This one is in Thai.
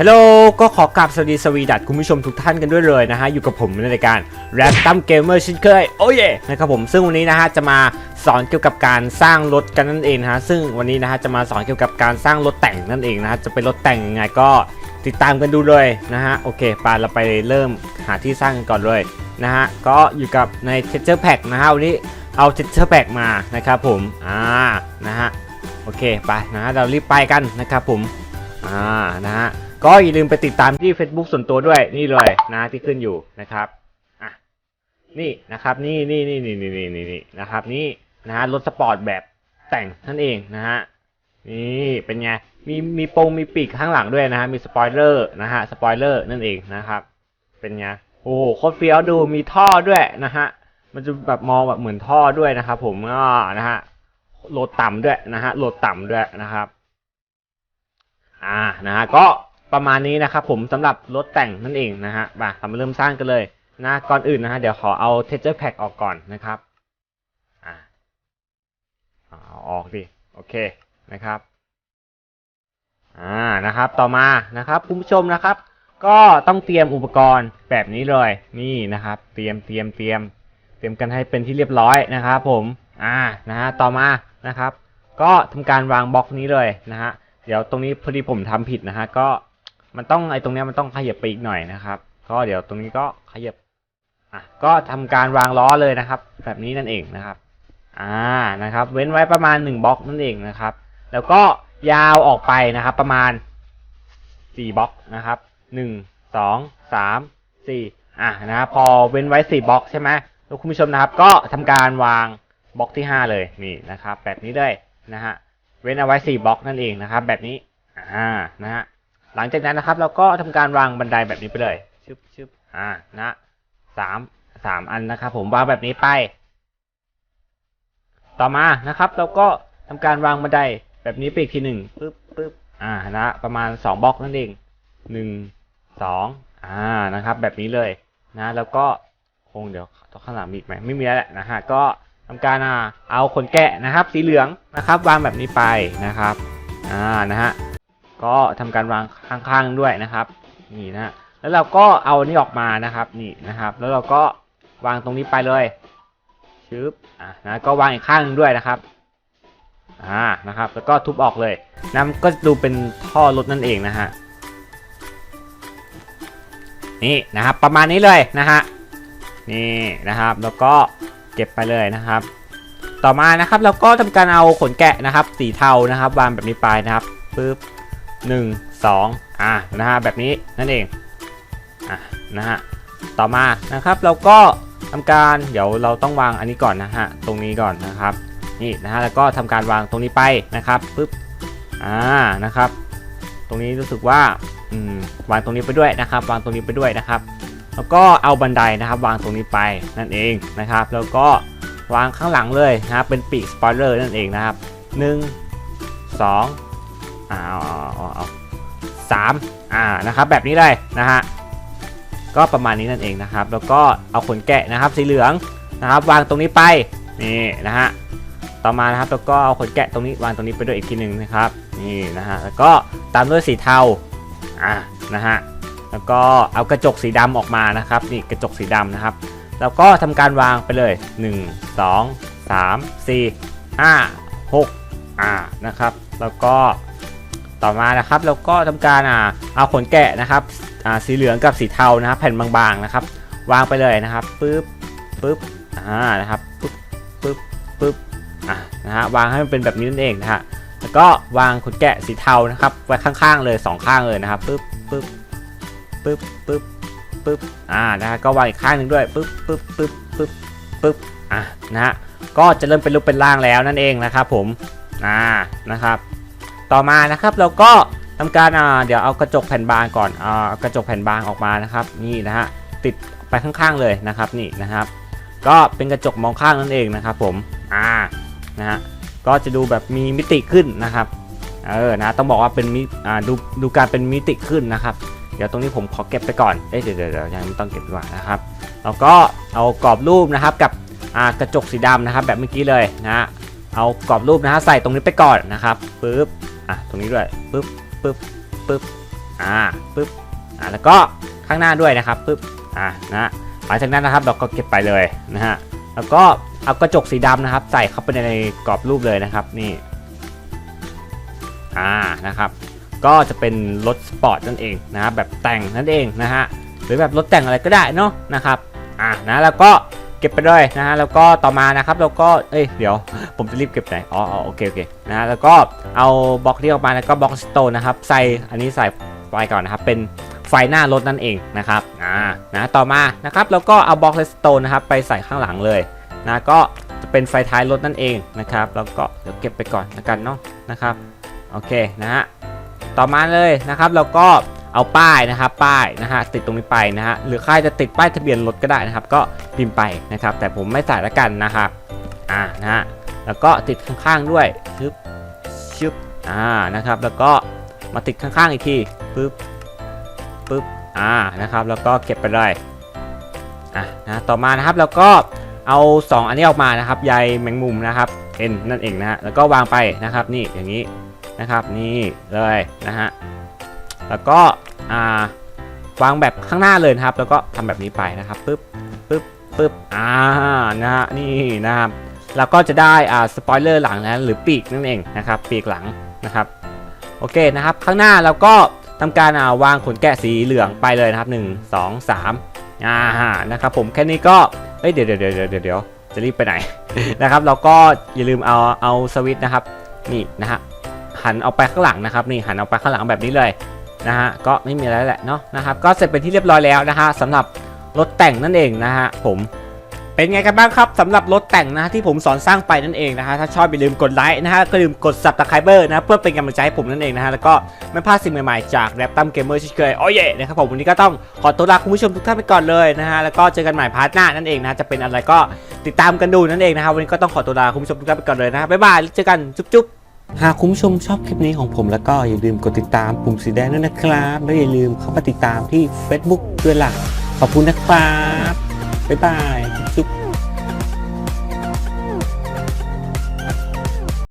ฮัลโหลก็ขอกราบสวัสดีสวีดัตคุณผู้ชมทุกท่านกันด้วยเลยนะฮะ อยู่กับผมในรายการ r a p t u m Gamer เช่นเคย โอ้ยนะครับผมซึ่งวันนี้นะฮะ จะมาสอนเกี่ยวกับการสร้างรถกันนั่นเองฮะ ซึ่งวันนี้นะฮะ จะมาสอนเกี่ยวกับการสร้างรถแต่งนั่นเองนะฮะ จะเป็นรถแต่งยังไงก็ติดตามกันดูเลยนะฮะ โอเคไปเราไปเริ่มหาที่สร้างกันก่อนเลยนะฮะ ก็อยู่กับใน Texture Pack นะฮะวันนี้เอา Texture Pack มานะครับผมอ่านะฮะโอเคไปนะฮะเรารีบไปกันนะครับผมอ่านะฮะ ก็อย่าลืมไปติดตามที่ Facebook ส่วนตัวด้วยนี่เลยนะที่ขึ้นอยู่นะครับอะนี่นะครับนี่นี่นี่นี่นี่นี่นี่นะครับนี่นะฮะรถสปอร์ตแบบแต่งนั่นเองนะฮะนี่เป็นไงมีมีโปรงมีปีกข้างหลังด้วยนะฮะมีสปอยเลอร์นะฮะสปอยเลอร์นั่นเองนะครับ เป็นไงโอ้โหโคตรเฟี้ยวดูมีท่อด้วยนะฮะมันจะแบบมองแบบเหมือนท่อด้วยนะครับผมก็นะฮะโหลดต่ำด้วยนะฮะโหลดต่ำด้วยนะครับ อ่านะฮะก็ ประมาณนี้นะครับผมสำหรับรถแต่งนั่นเองนะฮะมาเรามาเริ่มสร้างกันเลยนะก่อนอื่นนะฮะเดี๋ยวขอเอา texture pack ออกก่อนนะครับอ่าอาออกดิโอเคนะครับอ่านะครับต่อมานะครับคุณผู้ชมนะครับ ก็ต้องเตรียมอุปกรณ์แบบนี้เลยนี่นะครับ เตรียมเตรียมเตรียม เตรียมกันให้เป็นที่เรียบร้อยนะครับผมอ่านะฮะต่อมานะครับ ก็ทำการวางบล็อกนี้เลยนะฮะเดี๋ยวตรงนี้พอดีผมทำผิดนะฮะก็ มันต้องไอ้ตรงเนี้ยมันต้องขยับไปอีกหน่อยนะครับก็เดี๋ยวตรงนี้ก็ขยับอะก็ทำการวางล้อเลยนะครับ แบบนี้นั่นเองนะครับ อ่านะครับ เว้นไว้ประมาณ1บล็อกนั่นเองนะครับ แล้วก็ยาวออกไปนะครับ ประมาณ4บล็อกนะครับ1 2 3 4อะนะครับพอเว้นไว้4บล็อกใช่ไหมแล้วคุณผู้ชมนะครับ ก็ทำการวางบล็อกที่ 5 เลยนี่นะครับ แบบนี้เลยนะฮะเว้นเอาไว้4บล็อกนั่นเองนะครับ แบบนี้อ่านะฮะ หลังจากนั้นนะครับ เราก็ทำการวางบันไดแบบนี้ไปเลยชึบชึบอ่านะสามสามอันนะครับ ผมวางแบบนี้ไป ต่อมานะครับ เราก็ทำการวางบันไดแบบนี้ไปอีกทีหนึ่งปึ๊บปึ๊บอ่านะประมาณสองบล็อกนั่นเองหนึ่งสองอ่านะครับ แบบนี้เลยนะ แล้วก็คงเดี๋ยวต้องข้างหลังมีอีกไหมไม่มีแล้วแหละนะฮะก็ทำการอ่าเอาขนแกะนะครับ สีเหลืองนะครับ วางแบบนี้ไปนะครับอ่านะฮะ ก็ทำการวางข้างๆด้วยนะครับ นี่นะแล้วเราก็เอานี่ออกมานะครับนี่นะครับ แล้วเราก็วางตรงนี้ไปเลยชึบอ่านะก็วางอีกข้างหนึงด้วยนะครับอ่านะครับ แล้วก็ทุบออกเลยน้ำก็ดูเป็นท่อรถนั่นเองนะฮะนี่นะครับประมาณนี้เลยนะฮะนี่นะครับ แล้วก็เก็บไปเลยนะครับ ต่อมานะครับเราก็ทำการเอาขนแกะนะครับ สีเทานะครับ วางแบบนี้ไปนะครับปึ๊บ หนึ่งสองอ่านะฮะแบบนี้นั่นเองอะนะฮะต่อมานะครับเราก็ทำการเดี๋ยวเราต้องวางอันนี้ก่อนนะฮะตรงนี้ก่อนนะครับนี่นะฮะแล้วก็ทำการวางตรงนี้ไปนะครับปึ๊บอ่านะครับ ตรงนี้รู้สึกว่าอืมวางตรงนี้ไปด้วยนะครับ วางตรงนี้ไปด้วยนะครับ แล้วก็เอาบันไดนะครับ วางตรงนี้ไปนั่นเองนะครับ แล้วก็วางข้างหลังเลยนะครับเป็นปีกสปอยเลอร์นั่นเองนะครับหนึ่งสอง เอาเอาเอาเอสามอ่านะครับแบบนี้เลยนะฮะก็ประมาณนี้นั่นเองนะครับ แล้วก็เอาขนแกะนะครับสีเหลืองนะครับ วางตรงนี้ไปนี่นะฮะต่อมานะครับแล้วก็เอาขนแกะตรงนี้วางตรงนี้ไปด้วยอีกทีหนึ่งนะครับนี่นะฮะแล้วก็ตามด้วยสีเทาอ่านะฮะแล้วก็เอากระจกสีดำออกมานะครับนี่กระจกสีดำนะครับ แล้วก็ทำการวางไปเลย 1 2 3 4 5 6อ่านะครับ แล้วก็ ต่อมานะครับแล้วก็ทำการอ่าเอาขนแกะนะครับอ่าสีเหลืองกับสีเทานะครับแผ่นบางๆนะครับ วางไปเลยนะครับปึ๊บปึ๊บอ่านะครับปึ๊บปึ๊บปึ๊บอ่านะฮะวางให้มันเป็นแบบนี้นั่นเองนะฮะแล้วก็วางขนแกะสีเทานะครับไว้ข้างๆเลยสองข้างเลยนะครับปึ๊บปึ๊บปึ๊บปึ๊บปึ๊บอ่านะฮะก็วางอีกข้างหนึ่งด้วยปึ๊บปึ๊บปึ๊บปึ๊บปึ๊บอะนะฮะก็จะเริ่มเป็นรูปเป็นร่างแล้วนั่นเองนะครับผมอ่านะครับ ต่อมานะครับเราก็ทำการเดี๋ยวเอากระจกแผ่นบางก่อนอ่ากระจกแผ่นบางออกมานะครับ นี่นะฮะติดไปข้างๆเลยนะครับนี่นะครับ ก็เป็นกระจกมองข้างนั่นเองนะครับ ผมอ่านะฮะก็จะดูแบบมีมิติขึ้นนะครับเออนะต้องบอกว่าเป็นมิอ่าดูดูการเป็นมิติขึ้นนะครับ เดี๋ยวตรงนี้ผมขอเก็บไปก่อนเอ้ยเดี๋ยวเดี๋ยวยังไม่ต้องเก็บดีกว่านะครับแล้วก็เอากรอบรูปนะครับกับอ่ากระจกสีดำนะครับ แบบเมื่อกี้เลยนะฮะเอากรอบรูปนะฮะใส่ตรงนี้ไปก่อนนะครับปึ๊บ อะตรงนี้ด้วยปึ๊บปึ๊บปึ๊บอ่าปึ๊บอ่าแล้วก็ข้างหน้าด้วยนะครับปึ๊บอ่านะหลังจากนั้นนะครับเราก็เก็บไปเลยนะฮะแล้วก็เอากระจกสีดำนะครับ ใส่เข้าไปในกรอบรูปเลยนะครับนี่อ่านะครับก็จะเป็นรถสปอร์ตนั่นเองนะครับแบบแต่งนั่นเองนะฮะหรือแบบรถแต่งอะไรก็ได้เนาะนะครับอ่านะแล้วก็ เก็บไปเลยนะฮะแล้วก็ต่อมานะครับเราก็เอ้ยเดี๋ยวผมจะรีบเก็บไหนอ๋อโอเคโอเคนะฮะแล้วก็เอาบล็อกที่ออกมาแล้วก็บล็อกสโตนนะครับใส่อันนี้ใส่ไว้ก่อนนะครับเป็นไฟหน้ารถนั่นเองนะครับอ่านะต่อมานะครับแล้วก็เอาบล็อกเลสโตนนะครับไปใส่ข้างหลังเลยนะก็จะเป็นไฟท้ายรถนั่นเองนะครับแล้วก็เดี๋ยวเก็บไปก่อนละกันเนาะนะครับโอเคนะฮะต่อมาเลยนะครับเราก็ เอาป้ายนะครับป้ายนะฮะติดตรงนี้ไปนะฮะหรือใครจะติดป้ายทะเบียนรถก็ได้นะครับ ก็พิมพ์ไปนะครับ แต่ผมไม่ใส่ละกันนะครับอ่านะฮะแล้วก็ติดข้างๆด้วยชึบชึบอ่านะครับ แล้วก็มาติดข้างๆอีกทีปึ๊บปึ๊บอ่านะครับ แล้วก็เก็บไปเลยอะนะต่อมานะครับแล้วก็เอา 2 อันนี้ออกมานะครับใยแมงมุมนะครับเอ็นนั่นเองนะฮะแล้วก็วางไปนะครับนี่อย่างนี้นะครับนี่เลยนะฮะ แล้วก็อ่าวางแบบข้างหน้าเลยนะครับ แล้วก็ทำแบบนี้ไปนะครับปึ๊บปึ๊บปึ๊บอ่านะฮะนี่นะครับแล้วก็จะได้อ่าสปอยเลอร์หลังนะหรือปีกนั่นเองนะครับปีกหลังนะครับโอเคนะครับ ข้างหน้าเราก็ทำการอ่าวางขนแกะสีเหลืองไปเลยนะครับ 1 2 3อ่านะครับผมแค่นี้ก็เอ้ยเดี๋ยวเดี๋ยวเดี๋ยวเดี๋ยวเดี๋ยวจะรีบไปไหนนะครับ เราก็อย่าลืมเอาเอาสวิตช์นะครับ นี่นะฮะหันเอาไปข้างหลังนะครับ นี่หันเอาไปข้างหลังแบบนี้เลย นะฮะก็ไม่มีอะไรแหละเนาะนะครับก็เสร็จเป็นที่เรียบร้อยแล้วนะฮะสำหรับรถแต่งนั่นเองนะฮะผมเป็นไงกันบ้างครับสำหรับรถแต่งนะฮะที่ผมสอนสร้างไปนั่นเองนะฮะถ้าชอบอย่าลืมกดไลค์นะฮะก็ลืมกด subscriber นะเพื่อเป็นกำลังใจให้ผมนั่นเองนะฮะแล้วก็ไม่พลาดสิ่งใหม่ๆจากแรปตัมเกมเมอร์ช่นเคยโอ้ยนะครับผมวันนี้ก็ต้องขอตัวลาคุณผู้ชมทุกท่านไปก่อนเลยนะฮะแล้วก็เจอกันใหม่พาร์ทหน้านั่นเองนะจะเป็นอะไรก็ติดตามกันดูนั่นเองนะครับวันนี้ก็ต้องขอตัวลาคุณผู้ชมทุกท่านไปก่อนเลยนะบ๊ายบายเจอกันจุ๊บ หากคุณผู้ชมชอบคลิปนี้ของผมแล้วก็อย่าลืมกดติดตามปุ่มสีแดงด้วยนะครับ แล้วอย่าลืมเข้ามาติดตามที่ Facebook ด้วยล่ะ ขอบคุณนะครับ บ๊ายบาย